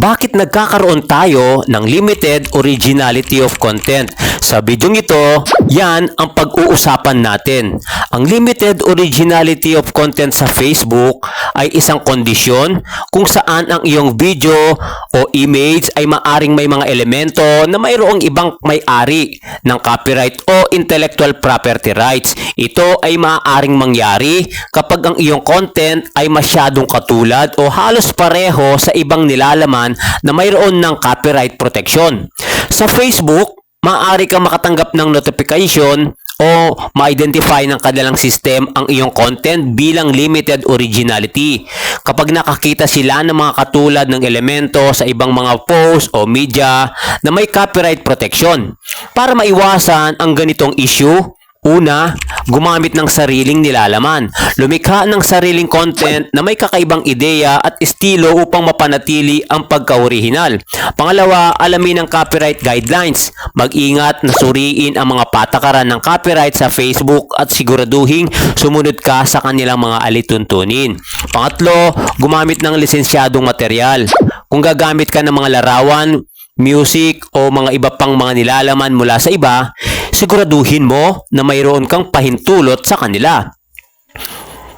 Bakit nagkakaroon tayo ng limited originality of content? Sa bidyong ito, yan ang pag-uusapan natin. Ang limited originality of content sa Facebook ay isang kondisyon kung saan ang iyong video o image ay maaring may mga elemento na mayroong ibang may-ari ng copyright o intellectual property rights. Ito ay maaaring mangyari kapag ang iyong content ay masyadong katulad o halos pareho sa ibang nilalaman na mayroon ng copyright protection. Sa Facebook, maaari kang makatanggap ng notification o ma-identify ng kanilang system ang iyong content bilang limited originality. Kapag nakakita sila ng mga katulad ng elemento sa ibang mga post o media na may copyright protection. Para maiwasan ang ganitong issue, Una, gumamit ng sariling nilalaman. Lumikha ng sariling content na may kakaibang ideya at estilo upang mapanatili ang pagka-orihinal. Pangalawa, alamin ang copyright guidelines. Mag-ingat na suriin ang mga patakaran ng copyright sa Facebook at siguraduhin sumunod ka sa kanilang mga alituntunin. Pangatlo, gumamit ng lisensyadong material. Kung gagamit ka ng mga larawan, music o mga iba pang mga nilalaman mula sa iba, siguraduhin mo na mayroon kang pahintulot sa kanila.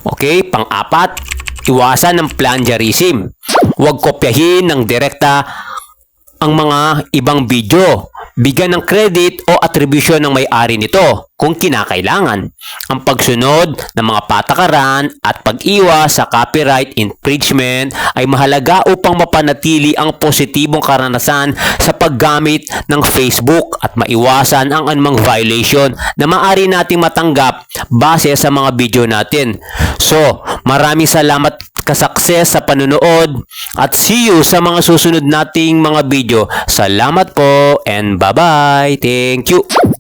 Okay, pang-apat, iwasan ng plagiarism. Huwag kopyahin ng direkta ang mga ibang video. Bigyan ng credit o attribution ng may-ari nito kung kinakailangan. Ang pagsunod ng mga patakaran at pag-iwas sa copyright infringement ay mahalaga upang mapanatili ang positibong karanasan sa paggamit ng Facebook at maiwasan ang anumang violation na maaari nating matanggap base sa mga video natin. So, maraming salamat kasakses sa panunood at see you sa mga susunod nating mga video. Salamat po and bye-bye. Thank you.